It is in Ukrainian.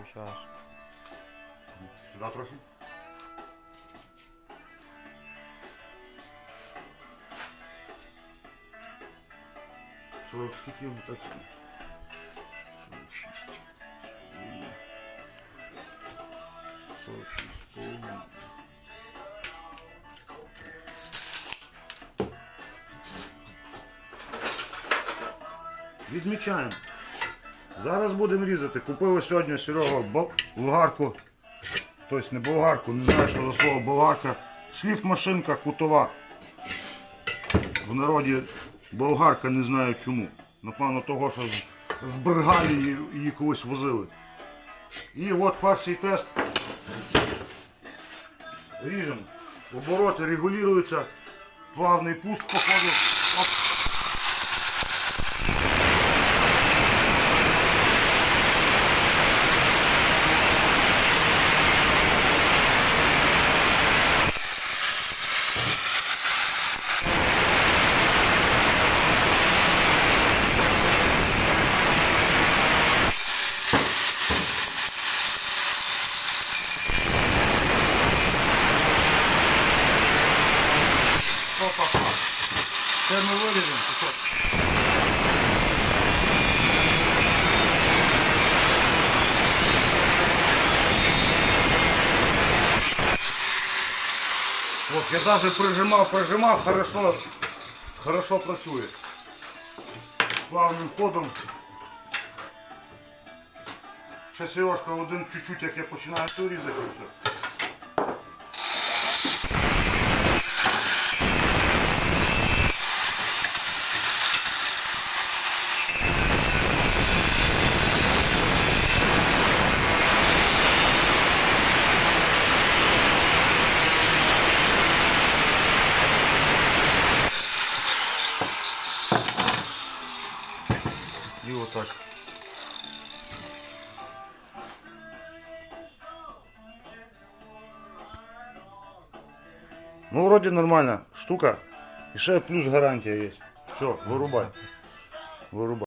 виключаєш. Сюди трохи. Сорок скільки так? 46. 46 з половиною. Відмічаємо. Зараз будемо різати. Купили сьогодні Серега болгарку. Тобто не болгарку, не знаю, що за слово болгарка. Шліфмашинка кутова. В народі болгарка не знаю чому. Напевно того, що з, Бергалії її колись возили. І от перший тест. Ріжемо. Обороти регулюються. Плавний пуск походу. Це ми виріжемо. Вот, я даже прижимав, прижимав, хорошо, хорошо працює. Плавним ходом. Ще Сережка один чуть-чуть, як я починаю то різати і все. І отак. Ну, вроде нормальна штука. І ще плюс гарантія є. Все, вирубай. Вирубай.